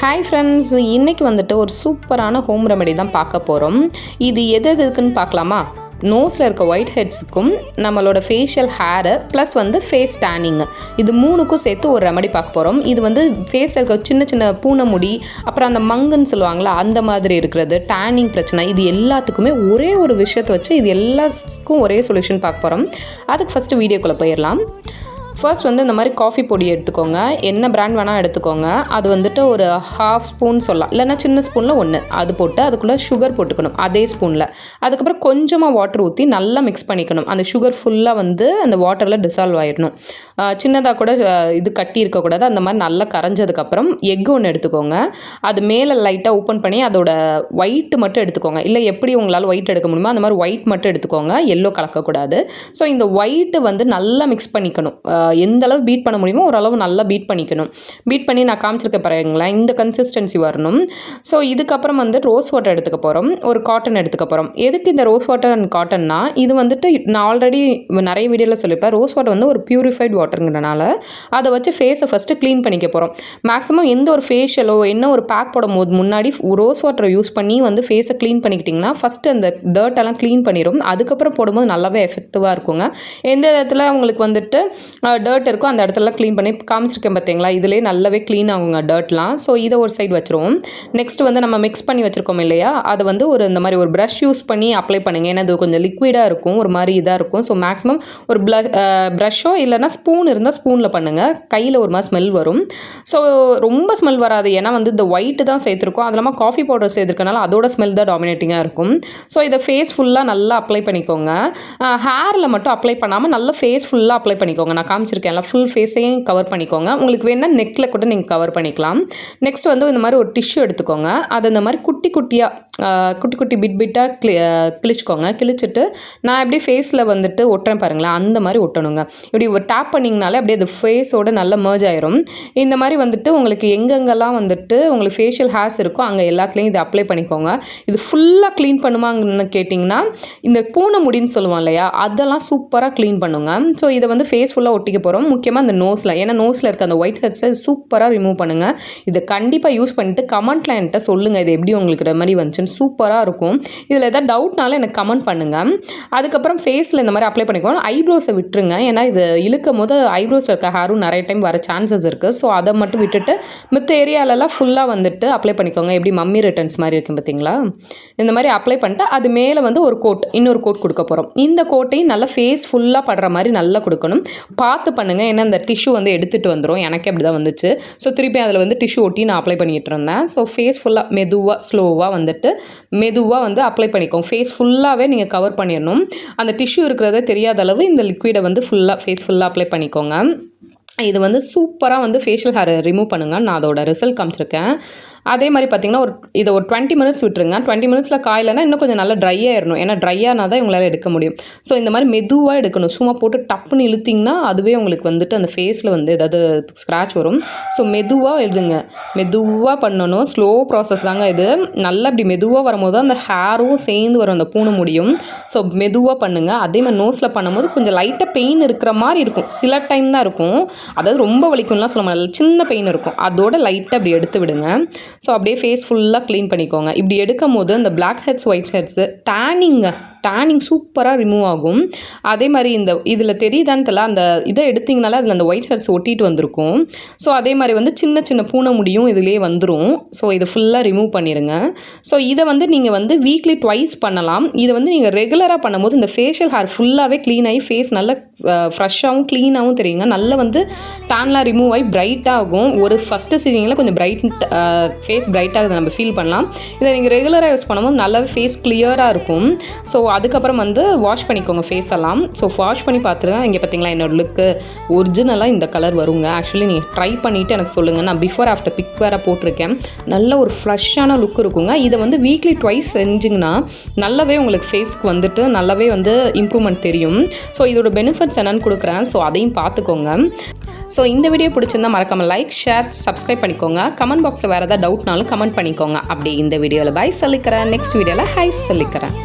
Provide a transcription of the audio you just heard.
Hi friends இன்றைக்கி வந்துட்டு ஒரு சூப்பரான ஹோம் ரெமெடி தான் பார்க்க போகிறோம் இது எது எதுக்குன்னு பார்க்கலாமா? நோஸில் இருக்க ஒயிட் ஹெட்ஸுக்கும் நம்மளோட ஃபேஷியல் ஹேரு ப்ளஸ் வந்து ஃபேஸ் டேனிங்கு இது மூணுக்கும் சேர்த்து ஒரு ரெமெடி பார்க்க போகிறோம் இது வந்து ஃபேஸில் இருக்க சின்ன சின்ன பூனை முடி அப்புறம் அந்த மங்குன்னு சொல்லுவாங்களா அந்த மாதிரி இருக்கிறது டேனிங் பிரச்சனை இது எல்லாத்துக்குமே ஒரே ஒரு விஷயத்தை வச்சு இது எல்லாத்துக்கும் ஒரே சொல்யூஷன் பார்க்க போகிறோம் அதுக்கு ஃபஸ்ட்டு வீடியோக்குள்ளே போயிடலாம். ஃபர்ஸ்ட் வந்து இந்த மாதிரி காஃபி பொடி எடுத்துக்கோங்க. என்ன பிராண்ட் வேணால் எடுத்துக்கோங்க. அது வந்துட்டு ஒரு ஹாஃப் ஸ்பூன் சொல்லலாம். இல்லைன்னா சின்ன ஸ்பூனில் ஒன்று அது போட்டு அதுக்குள்ளே சுகர் போட்டுக்கணும். அதே ஸ்பூனில் அதுக்கப்புறம் கொஞ்சமாக வாட்டர் ஊற்றி நல்லா மிக்ஸ் பண்ணிக்கணும். அந்த சுகர் ஃபுல்லாக வந்து அந்த வாட்டரில் டிசால்வ் ஆயிடணும். சின்னதாக கூட இது கட்டி இருக்கக்கூடாது அந்த மாதிரி நல்லா கரைஞ்சதுக்கப்புறம் எக் ஒன்று எடுத்துக்கோங்க. அது மேலே லைட்டாக ஓப்பன் பண்ணி அதோட ஒயிட் மட்டும் எடுத்துக்கோங்க. இல்லை எப்படி உங்களால் ஒயிட் எடுக்க முடியுமோ அந்த மாதிரி ஒயிட் மட்டும் எடுத்துக்கோங்க. எல்லோ கலக்கக்கூடாது. ஸோ இந்த ஒயிட்டு வந்து நல்லா மிக்ஸ் பண்ணிக்கணும். எந்த அளவு பீட் பண்ண முடியுமோ ஓரளவு நல்லா பீட் பண்ணிக்கணும். பீட் பண்ணி நான் காமிச்சிருக்க பாருங்களேன். இந்த கன்சிஸ்டன்சி வரணும். ஸோ இதுக்கப்புறம் வந்து ரோஸ் வாட்டர் எடுத்துக்க போகிறோம் ஒரு காட்டன் எடுத்துக்க போகிறோம் எதுக்கு இந்த ரோஸ் வாட்டர் அண்ட் காட்டன்னா இது வந்துட்டு நான் ஆல்ரெடி நிறைய வீடியோவில் சொல்லியிருப்பேன் ரோஸ் வாட்டர் வந்து ஒரு பியூரிஃபைட் வாட்டருங்கிறனால அதை வச்சு ஃபேஸை ஃபஸ்ட்டு க்ளீன் பண்ணிக்க போகிறோம் மேக்ஸிமம் எந்த ஒரு ஃபேஷியலோ என்ன ஒரு பேக் போடும் போது முன்னாடி ரோஸ் வாட்டரை யூஸ் பண்ணி வந்து ஃபேஸை க்ளீன் பண்ணிக்கிட்டிங்கன்னா ஃபஸ்ட்டு அந்த டர்ட் எல்லாம் க்ளீன் பண்ணிடும் அதுக்கப்புறம் போடும்போது நல்லாவே எஃபெக்டிவாக இருக்குங்க. எந்த இடத்துல உங்களுக்கு வந்துட்டு டர்ட் இருக்கோ அந்த இடத்துல க்ளீன் பண்ணி காமிச்சிருக்கேன் பார்த்தீங்களா இதிலே நல்லாவே க்ளீன் ஆகுங்க டர்ட்லாம் ஸோ இதை ஒரு சைடு வச்சுருவோம். நெக்ஸ்ட் வந்து நம்ம மிக்ஸ் பண்ணி வச்சுருக்கோம் இல்லையா? அதை வந்து ஒரு இந்த மாதிரி ஒரு ப்ரஷ் யூஸ் பண்ணி அப்ளை பண்ணுங்கள் ஏன்னா அது கொஞ்சம் லிக்விடாக இருக்கும். ஒரு மாதிரி இதாக இருக்கும். ஸோ மேக்ஸிமம் ஒரு ப்ள ப்ரஷ்ஷோ இல்லைன்னா ஸ்பூன் ஸ்பூன் இருந்தால் ஸ்பூனில் பண்ணுங்கள் கையில் ஒரு மாதிரி ஸ்மெல் வரும். ஸோ ரொம்ப ஸ்மெல் வராது. ஏன்னா வந்து இந்த ஒயிட்டு தான் சேர்த்துருக்கோம். அது இல்லாமல் காஃபி பவுடர் சேர்த்துருக்கனால அதோட ஸ்மெல் தான் டாமினேட்டிங்காக இருக்கும். ஸோ இதை ஃபேஸ் ஃபுல்லாக நல்லா அப்ளை பண்ணிக்கோங்க. ஹேரில் மட்டும் அப்ளை பண்ணாமல் நல்லா ஃபேஸ் ஃபுல்லாக அப்ளை பண்ணிக்கோங்க. நான் காமிச்சிருக்கேன்ல ஃபுல் ஃபேஸையும் கவர் பண்ணிக்கோங்க. உங்களுக்கு வேணால் நெக்கில் கூட நீங்கள் கவர் பண்ணிக்கலாம். நெக்ஸ்ட் வந்து இந்த மாதிரி ஒரு டிஷ்யூ எடுத்துக்கோங்க. அது இந்த மாதிரி குட்டி குட்டியாக குட்டி குட்டி பிட் பிட்டாக கிளி கிழிச்சிக்கோங்க. கிழிச்சிட்டு நான் எப்படி ஃபேஸில் வந்துட்டு ஒட்டுறேன் பாருங்களேன். அந்த மாதிரி ஒட்டணுங்க. இப்படி ஒரு டேப் பண்ணிங்கனாலே அப்படியே அது ஃபேஸோட நல்லா மர்ஜ் ஆயிரும். இந்த மாதிரி வந்துட்டு உங்களுக்கு எங்கெங்கெல்லாம் வந்துட்டு உங்களுக்கு ஃபேஷியல் ஹேர்ஸ் இருக்கோ அங்கே எல்லாத்துலேயும் இதை அப்ளை பண்ணிக்கோங்க. இது ஃபுல்லாக க்ளீன் பண்ணுமாங்கன்னு கேட்டிங்கன்னா இந்த பூனை முடின்னு சொல்லுவோம் இல்லையா அதெல்லாம் சூப்பராக க்ளீன் பண்ணுங்க. ஸோ இதை வந்து ஃபேஸ் ஃபுல்லாக ஒட்டிக்க போகிறோம் முக்கியமாக அந்த நோஸில் ஏன்னா நோஸில் இருக்க அந்த ஒயிட் ஹெட்ஸை சூப்பராக ரிமூவ் பண்ணுங்கள் இதை கண்டிப்பாக யூஸ் பண்ணிட்டு கமெண்ட்டில் என்கிட்ட சொல்லுங்கள் இது எப்படி உங்களுக்கு ரெமடி வந்துச்சுன்னு சூப்பராக இருக்கும். இதில் எதாவது டவுட்னாலும் எனக்கு கமெண்ட் பண்ணுங்கள் அதுக்கப்புறம் ஃபேஸில் இந்த மாதிரி அப்ளை பண்ணிக்கோங்க. ஐப்ரோஸை விட்டுருங்க. ஏன்னா இது இழுக்கும் போது ஐப்ரோஸ் இருக்க ஹேரும் நிறைய டைம் வர சான்சஸ் இருக்குது ஸோ அதை மட்டும் விட்டுட்டு மித்த ஏரியாலலாம் ஃபுல்லாக வந்துட்டு அப்ளை பண்ணிக்கோங்க. எப்படி மம்மி ரிட்டர்ன்ஸ் மாதிரி இருக்கும் பார்த்தீங்களா? இந்த மாதிரி அப்ளை பண்ணிட்டு அது மேலே வந்து ஒரு கோட் இன்னொரு கோட் கொடுக்க போகிறோம் இந்த கோட்டையும் நல்லா ஃபேஸ் ஃபுல்லாக படுற மாதிரி நல்லா கொடுக்கணும். பார்த்து பண்ணுங்கள் ஏன்னா இந்த டிஷ்யூ வந்து எடுத்துகிட்டு வந்துடும் எனக்கே அப்படி தான் வந்துச்சு. ஸோ திருப்பி அதில் வந்து டிஷ்யூ ஒட்டி நான் அப்ளை பண்ணிகிட்டு இருந்தேன். ஸோ ஃபேஸ் ஃபுல்லாக மெதுவாக ஸ்லோவாக வந்துட்டு மெதுவாக வந்து அப்ளை பண்ணிக்கோங்க. ஃபேஸ் ஃபுல்லாகவே நீங்கள் கவர் பண்ணிடணும். அந்த டிஷ்யூ இருக்கிறதே தெரியாத அளவு இந்த லிக்விடை வந்து ஃபுல்லாக ஃபேஸ் ஃபுல்லாக அப்ளை பண்ணிக்கோங்க இது வந்து சூப்பராக வந்து ஃபேஷியல் ஹேரை ரிமூவ் பண்ணுங்கள் நான் அதோட ரிசல்ட் காமிச்சிருக்கேன். அதே மாதிரி பார்த்தீங்கன்னா ஒரு இதை ஒரு டுவெண்ட்டி மினிட்ஸ் விட்டுருங்க. டுவெண்ட்டி மினிட்ஸில் காயிலனா இன்னும் கொஞ்சம் நல்லா ட்ரை ஆயிடணும் ஏன்னா ட்ரை ஆனால் தான் உங்களால் எடுக்க முடியும். ஸோ இந்த மாதிரி மெதுவாக எடுக்கணும். சும்மா போட்டு டப்புன்னு இழுத்திங்கன்னா அதுவே உங்களுக்கு வந்துட்டு அந்த ஃபேஸில் வந்து ஏதாவது ஸ்க்ராட்ச் வரும். ஸோ மெதுவாக எடுங்க. மெதுவாக பண்ணணும். ஸ்லோ ப்ராசஸ் தாங்க இது. நல்லா இப்படி மெதுவாக வரும்போது தான் அந்த ஹேரும் சேர்ந்து வரும் அந்த பூனை முடியும். ஸோ மெதுவாக பண்ணுங்கள் அதே மாதிரி நோஸில் பண்ணும்போது கொஞ்சம் லைட்டாக பெயின் இருக்கிற மாதிரி இருக்கும். சில டைம் தான் இருக்கும். அதாவது ரொம்ப வலிக்கும்லாம் சொல்ல முடியாது. சின்ன பெயின் இருக்கும். அதோட லைட்டாக அப்படி எடுத்து விடுங்க. ஸோ அப்படியே ஃபேஸ் ஃபுல்லாக க்ளீன் பண்ணிக்கோங்க. இப்படி எடுக்கும் போது அந்த black heads white heads tanning tanning சூப்பராக ரிமூவ் ஆகும். அதே மாதிரி இந்த இதில் தெரியுதான்னு தெரியல அந்த இதை எடுத்திங்கனால அதில் அந்த ஒயிட் ஹெட்ஸ் ஒட்டிட்டு வந்திருக்கும். ஸோ அதே மாதிரி வந்து சின்ன சின்ன பூனை முடியும் இதுலேயே வந்துடும் ஸோ இதை ஃபுல்லாக ரிமூவ் பண்ணிடுங்க ஸோ இதை வந்து நீங்கள் வந்து வீக்லி ட்வைஸ் பண்ணலாம். இதை வந்து நீங்கள் ரெகுலராக பண்ணும்போது இந்த ஃபேஷியல் ஹேர் ஃபுல்லாகவே க்ளீன் ஆகி ஃபேஸ் நல்ல ஃப்ரெஷ்ஷாகவும் க்ளீனாகவும் தெரியுங்க. நல்லா வந்து டேன்லாம் ரிமூவ் ஆகி பிரைட் ஆகும். ஒரு ஃபஸ்ட்டு சீனிங்கில் கொஞ்சம் பிரைட் ஃபேஸ் பிரைட்டாகுது நம்ம ஃபீல் பண்ணலாம். இதை நீங்கள் ரெகுலராக யூஸ் பண்ணும்போது நல்லாவே ஃபேஸ் கிளியராக இருக்கும். ஸோ அதுக்கப்புறம் வந்து வாஷ் பண்ணிக்கோங்க ஃபேஸ் எல்லாம். ஸோ வாஷ் பண்ணி பார்த்துருங்க இங்கே பார்த்தீங்களா என்னோட லுக்கு ஒரிஜினலாக இந்த கலர் வருங்க. ஆக்சுவலி நீங்கள் ட்ரை பண்ணிவிட்டு எனக்கு சொல்லுங்கள் நான் பிஃபோர் ஆஃப்டர் பிக் வேறு போட்டிருக்கேன். நல்ல ஒரு ஃப்ரெஷ்ஷான லுக் இருக்குங்க. இதை வந்து வீக்லி ட்வைஸ் செஞ்சிங்கன்னா நல்லாவே உங்களுக்கு ஃபேஸ்க்கு வந்துட்டு நல்லாவே வந்து இம்ப்ரூவ்மெண்ட் தெரியும். ஸோ இதோட பெனிஃபிட்ஸ் என்னென்னு கொடுக்குறேன். ஸோ அதையும் பார்த்துக்கோங்க ஸோ இந்த வீடியோ பிடிச்சிருந்தா மறக்காமல் லைக் ஷேர் சப்ஸ்கிரைப் பண்ணிக்கோங்க. கமெண்ட் பாக்ஸில் வேறு ஏதாவது டவுட்னாலும் கமெண்ட் பண்ணிக்கோங்க. அப்படி இந்த வீடியோவில் பாய் சொல்லிக்கிறேன். நெக்ஸ்ட் வீடியோவில் ஹை சொல்லிக்கிறேன்.